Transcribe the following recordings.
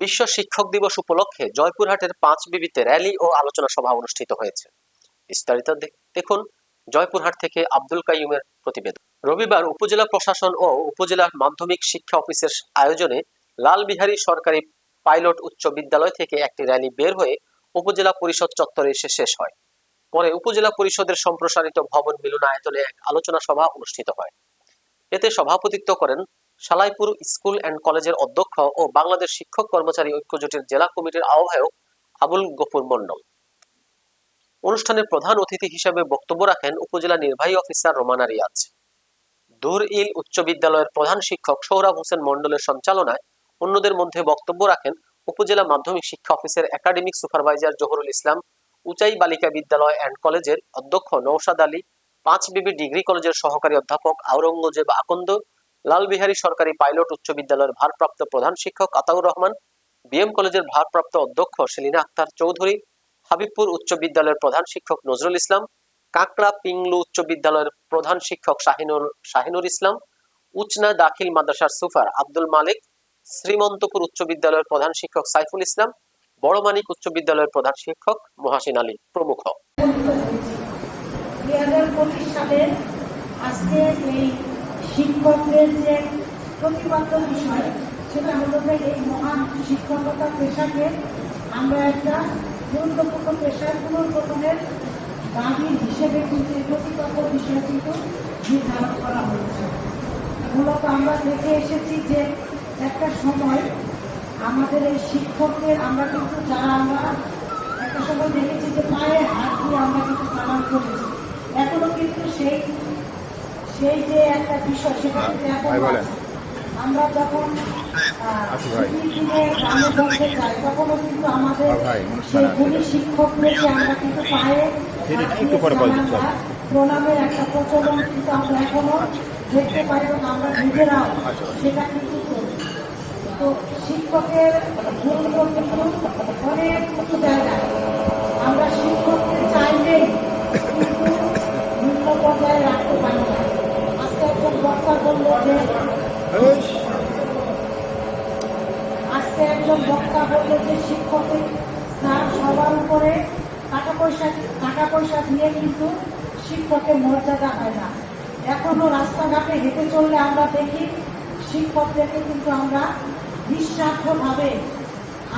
বিশ্ব শিক্ষক দিবস উপলক্ষে জয়পুরহাটের পাঁচ বিবিতে র্যালি ও আলোচনা সভা অনুষ্ঠিত হয়েছে। বিস্তারিত দেখুন জয়পুরহাট থেকে আব্দুল কাইয়ুমের প্রতিবেদন। রবিবার উপজেলা প্রশাসন ও উপজেলা মাধ্যমিক শিক্ষা অফিসের আয়োজনে লালবিহারী সরকারি পাইলট উচ্চ বিদ্যালয় থেকে একটি র্যালি বের হয়ে উপজেলা পরিষদ চত্বরে এসে শেষ হয়। পরে উপজেলা পরিষদের সম্প্রসারিত ভবন মিলনায়তনে এক আলোচনা সভা অনুষ্ঠিত হয়। এতে সভাপতিত্ব করেন সালাইপুর স্কুল অ্যান্ড কলেজের অধ্যক্ষ ও বাংলাদেশ শিক্ষক কর্মচারী ঐক্য জোটের জেলা কমিটির আহ্বায়ক আবুল গফুর মন্ডল অনুষ্ঠানের প্রধান অতিথি হিসেবে বক্তব্য রাখেন উপজেলা নির্বাহী অফিসার রোমানা রিয়াজ। দূর ইল উচ্চ বিদ্যালয়ের প্রধান শিক্ষক সৌরভ হোসেন মন্ডলের সঞ্চালনায় অন্যদের মধ্যে বক্তব্য রাখেন উপজেলা মাধ্যমিক শিক্ষা অফিসের একাডেমিক সুপারভাইজার জহুরুল ইসলাম, উচাই বালিকা বিদ্যালয় অ্যান্ড কলেজের অধ্যক্ষ নৌসাদ আলী, পাঁচ বিবি ডিগ্রি কলেজের সহকারী অধ্যাপক আওরঙ্গজেব আকন্দ লালবিহারী সরকারি পাইলট উচ্চ বিদ্যালয়ের ভারপ্রাপ্ত প্রধান শিক্ষক আতাউর রহমান, বিএম কলেজের ভারপ্রাপ্ত অধ্যক্ষ সেলিনা আক্তার চৌধুরী, হাবিবপুর উচ্চ বিদ্যালয়ের প্রধান শিক্ষক নজরুল ইসলাম, কাকড়া পিংলু উচ্চ বিদ্যালয়ের প্রধান শিক্ষক শাহিনুর শাহিনুর ইসলাম, উচনা দাখিল মাদ্রাসার সুফার আব্দুল মালিক, শ্রীমন্তপুর উচ্চ বিদ্যালয়ের প্রধান শিক্ষক সাইফুল ইসলাম, বড়মানিক উচ্চ বিদ্যালয়ের প্রধান শিক্ষক মহাসিন আলী প্রমুখ। এই শিক্ষকদের যে প্রতিপাদ্য বিষয়, সেটা হলো যে এই মহান শিক্ষকতা পেশাকে আমরা একটা গুরুত্বপূর্ণ পেশার পুনর্গঠনের দাবি হিসেবে কিন্তু এই প্রতিপাদ্য বিষয় কিন্তু নির্ধারণ করা হয়েছে। মূলত আমরা দেখে এসেছি যে একটা সময় আমাদের এই শিক্ষকদের, আমরা কিন্তু যারা আমরা সেই যে একটা বিষয় সেটা। আছে। আমরা যখন তখনও কিন্তু আমাদের অনুষ্ঠান সেই। শিক্ষকদেরকে আমরা কিন্তু পায়ে প্রণামের একটা প্রচলন কিন্তু আমরা এখনও দেখতে পাই এবং আমরা নিজেরাও আচ্ছা। সেটা কিন্তু তো শিক্ষকের গুরুত্ব কিন্তু অনেক কিছু জায়গায় আমরা শিক্ষককে চাইলেই কিন্তু নিম্ন পর্যায়ে রাখতে পারি না আজকে একজন বক্তা বলল যে আজকে একজন বক্তা বলল কিন্তু শিক্ষকের মর্যাদা হয় না। এখনও রাস্তাঘাটে হেঁটে চললে আমরা দেখি শিক্ষকদেরকে কিন্তু আমরা নিঃস্বার্থভাবে,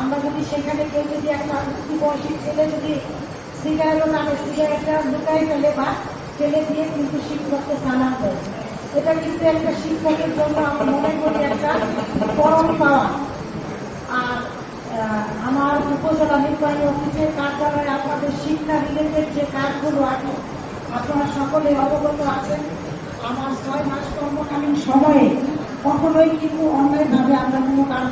আমরা যদি সেখানে কেউ যদি একটা বয়সী ছেলে যদি সিগারেটও নামে, সিগারেটটা লুকাই ফেলে বা ফেলে দিয়ে কিন্তু শিক্ষককে সালাম দেয় এটা কিন্তু একটা শিক্ষকের জন্য আমি মনে করি একটা পরম পাওয়া। আর আমার উপজেলা নির্বাহী অফিসের কার্যালয়ে আপনাদের শিক্ষা রিলেটেড যে কাজগুলো আছে, আপনারা সকলে অবগত আছেন। আমার ছয় মাস কর্মকালীন সময়ে কখনোই কিন্তু অন্যায়ভাবে আমরা কোনো কাজ